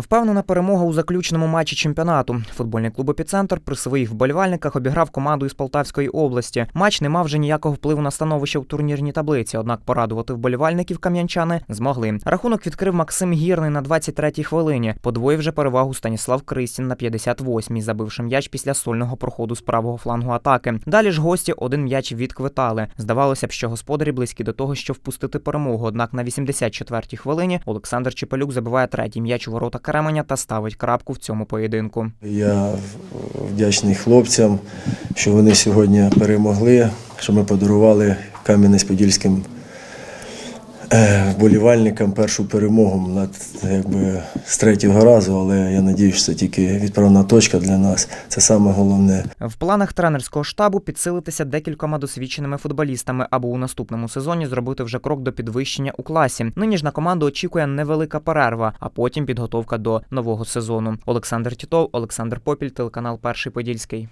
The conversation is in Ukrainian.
Впевнена перемога у заключному матчі чемпіонату. Футбольний клуб «Епіцентр» при своїх вболівальниках обіграв команду із Полтавської області. Матч не мав вже ніякого впливу на становище в турнірній таблиці, однак порадувати вболівальників кам'янчани змогли. Рахунок відкрив Максим Гірний на 23-й хвилині. Подвоїв вже перевагу Станіслав Кристін на 58-й, забивши м'яч після сольного проходу з правого флангу атаки. Далі ж гості один м'яч відквитали. Здавалося б, що господарі близькі до того, що впустити перемогу. Однак на 84-й хвилині Олександр Чепелюк забиває третій м'яч у ворота Кременя та ставить крапку в цьому поєдинку. Я вдячний хлопцям, що вони сьогодні перемогли, що ми подарували Кам'янець-Подільським вболівальникам першу перемогу над, якби, з третього разу, але я сподіваюся, що це тільки відправна точка для нас. Це саме головне. В планах тренерського штабу підсилитися декількома досвідченими футболістами, аби у наступному сезоні зробити вже крок до підвищення у класі. Нині ж на команду очікує невелика перерва, а потім підготовка до нового сезону. Олександр Тітов, Олександр Попіль, телеканал Перший Подільський.